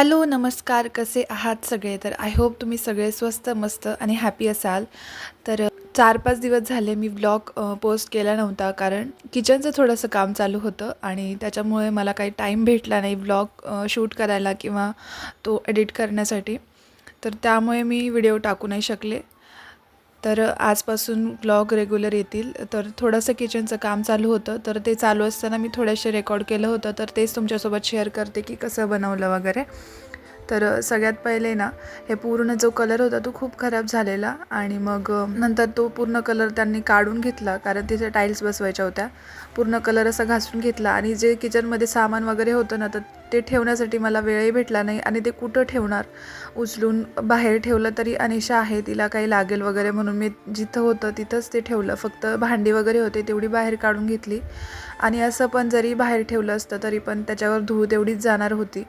Hello नमस्कार कसे आहात सगळे? तर आय होप तुम्ही सगळे स्वस्त मस्त आणि हॅपी असाल. तर चार पाच दिवस झाले मी ब्लॉग पोस्ट केला नव्हता कारण किचनचं थोडंसं काम चालू होतं आणि त्याच्यामुळे मला काही टाईम भेटला नाही ब्लॉग शूट करायला किंवा तो एडिट करण्यासाठी. तर त्यामुळे मी व्हिडिओ टाकू नाही शकले. तर आजपासून ब्लॉग रेग्युलर येतील. तर थोडंसं किचनचं काम चालू होतं. तर ते चालू असताना मी थोडेसे रेकॉर्ड केलं होतं. तर तेच तुमच्यासोबत शेअर करते की कसं बनवलं वगैरे. तर सगळ्यात पहिले ना हे पूर्ण जो कलर होता तो खूप खराब झालेला. आणि मग नंतर तो पूर्ण कलर त्यांनी काढून घेतला. कारण तिथे टाईल्स बसवायच्या होत्या. पूर्ण कलर असा घासून घेतला. आणि जे किचनमध्ये सामान वगैरे होतं ना तर ते ठेवण्यासाठी मला वेळही भेटला नाही आणि ते कुठं ठेवणार? उचलून बाहेर ठेवलं तरी अनिशा आहे तिला काही लागेल वगैरे म्हणून मी जिथं होतं तिथंच ते ठेवलं. फक्त भांडी वगैरे होते तेवढी बाहेर काढून घेतली. आणि असं पण जरी बाहेर ठेवलं असतं तरी पण त्याच्यावर धूळ तेवढीच जाणार होती.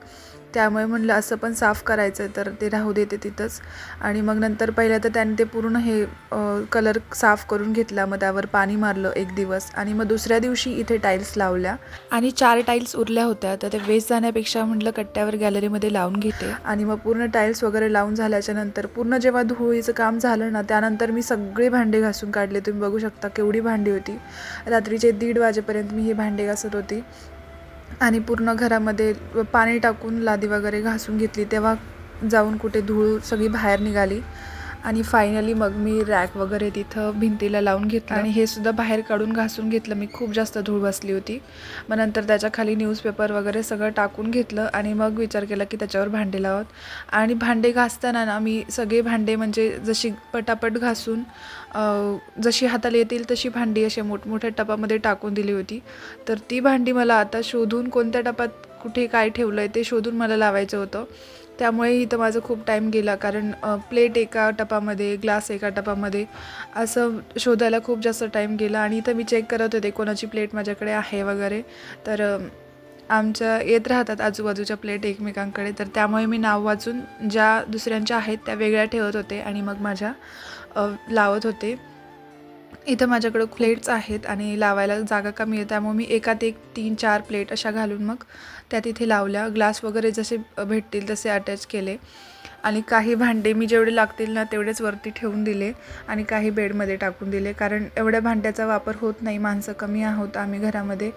त्यामुळे म्हणलं असं पण साफ करायचं तर ते राहू देते तिथंच. आणि मग नंतर पहिल्या तर त्याने ते पूर्ण हे कलर साफ करून घेतला. मग त्यावर पाणी मारलं एक दिवस. आणि मग दुसऱ्या दिवशी इथे टाईल्स लावल्या. आणि चार टाईल्स उरल्या होत्या. तर ते वेस्ट जाण्यापेक्षा म्हटलं कट्ट्यावर गॅलरीमध्ये लावून घेते. आणि मग पूर्ण टाईल्स वगैरे लावून झाल्याच्यानंतर पूर्ण जेव्हा धुळीचं काम झालं ना त्यानंतर मी सगळे भांडे घासून काढले. तुम्ही बघू शकता केवढी भांडी होती. रात्रीचे दीड वाजेपर्यंत मी हे भांडे घासत होती. आणि पूर्ण घरामध्ये पाणी टाकून लादी वगैरे घासून घेतली. तेव्हा जाऊन कुठे धूळ सगळी बाहेर निघाली. आणि फायनली मग मी रॅक वगैरे तिथं भिंतीला लावून घेतलं. आणि हे सुद्धा बाहेर काढून घासून घेतलं. मी खूप जास्त धूळ बसली होती. मग नंतर त्याच्याखाली न्यूजपेपर वगैरे सगळं टाकून घेतलं आणि मग विचार केला की त्याच्यावर भांडे लावत. आणि भांडे घासताना ना मी सगळे भांडे म्हणजे जशी पटापट घासून जशी हाताला येतील तशी भांडी अशा मोठमोठ्या टपामध्ये टाकून दिली होती. तर ती भांडी मला आता शोधून कोणत्या टपात कुठे काय ठेवलं आहे ते शोधून मला लावायचं होतं. त्यामुळे इथं माझं खूप टाईम गेला. कारण प्लेट एका टपामध्ये ग्लास एका टपामध्ये असं शोधायला खूप जास्त टाईम गेला. आणि इथं मी चेक करत होते कोणाची प्लेट माझ्याकडे आहे वगैरे. तर आमच्या येत राहतात आजूबाजूच्या प्लेट एकमेकांकडे. तर त्यामुळे मी नाव वाचून ज्या दुसऱ्यांच्या आहेत त्या वेगळ्या ठेवत होते. आणि मग माझ्या लावत होते. इथं माझ्याकडं प्लेट्स आहेत आणि लावायला जागा कमी आहे. त्यामुळे मी एकात एक तीन चार प्लेट अशा घालून मग त्या तिथे लावल्या. ग्लास वगैरे जसे भेटतील तसे अटॅच केले. आणि काही भांडे मी जेवढे लागतील ना तेवढेच वरती ठेवून दिले आणि काही बेडमध्ये टाकून दिले. कारण एवढ्या भांड्याचा वापर होत नाही. माणसं कमी आहोत आम्ही घरामध्ये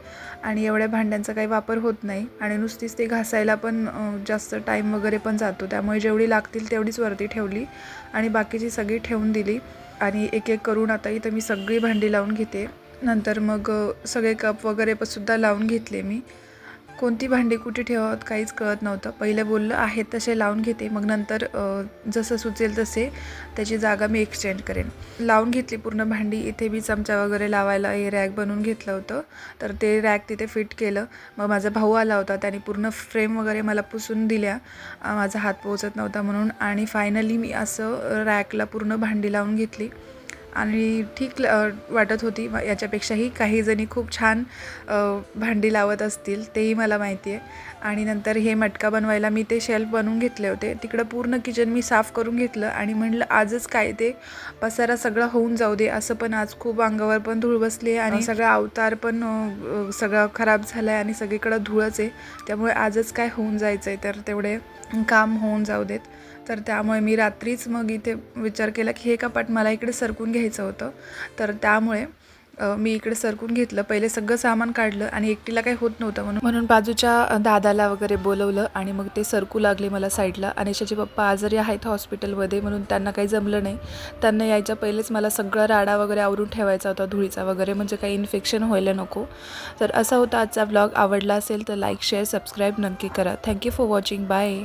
आणि एवढ्या भांड्यांचा काही वापर होत नाही. आणि नुसतीच ते घासायला पण जास्त टाईम वगैरे पण जातो. त्यामुळे जेवढी लागतील तेवढीच वरती ठेवली आणि बाकीची सगळी ठेवून दिली. आणि एक एक करून आता इथं मी सगळी भांडी लावून घेते. नंतर मग सगळे कप वगैरे पण सुद्धा लावून घेतले मी. कोणती भांडी कुठे ठेवावत काहीच कळत नव्हतं. पहिलं बोललं आहे तसे लावून घेते. मग नंतर जसं सुचेल तसे त्याची जागा मी एक्सचेंज करेन. लावून घेतली पूर्ण भांडी. इथे मी चमचा वगैरे लावायला हे रॅक बनवून घेतलं होतं. तर ते रॅक तिथे फिट केलं. मग माझा भाऊ आला होता. त्याने पूर्ण फ्रेम वगैरे मला पुसून दिल्या. माझा हात पोहोचत नव्हता म्हणून. आणि फायनली मी असं रॅकला पूर्ण भांडी लावून घेतली. आणि ठीक वाटत होती. याच्यापेक्षाही काही जणी खूप छान भांडी लावत असतील तेही मला माहिती आहे. आणि नंतर हे मटका बनवायला मी ते शेल्फ बनवून घेतले होते. तिकडं पूर्ण किचन मी साफ करून घेतलं आणि म्हणलं आजच काय ते पसारा सगळं होऊन जाऊ दे. असं पण आज खूप अंगावर पण धूळ बसली आहे आणि सगळा अवतार पण सगळं खराब झाला आहे आणि सगळीकडं धूळच आहे. त्यामुळे आजच काय होऊन जायचं आहे तर तेवढे काम होऊन जाऊ देत. तर त्यामुळे मी रात्रीच मग इथे विचार केला की हे कपाट मला इकडे सरकून घ्यायचं होतं. तर त्यामुळे मी इकडे सरकून घेतलं. पहिले सगळं सामान काढलं आणि एकटीला काही होत नव्हतं म्हणून म्हणून बाजूच्या दादाला वगैरे बोलवलं आणि मग ते सरकू लागले मला साईडला. अनिशाचे पप्पा आजारी आहेत हॉस्पिटलमध्ये म्हणून त्यांना काही जमलं नाही. त्यांना यायच्या पहिलेच मला सगळा राडा वगैरे आवरून ठेवायचा होता धुळीचा वगैरे म्हणजे काही इन्फेक्शन व्हायला नको. तर असा होता आजचा ब्लॉग आवडला असेल तर लाईक शेअर सबस्क्राईब नक्की करा. Thank you for watching. Bye.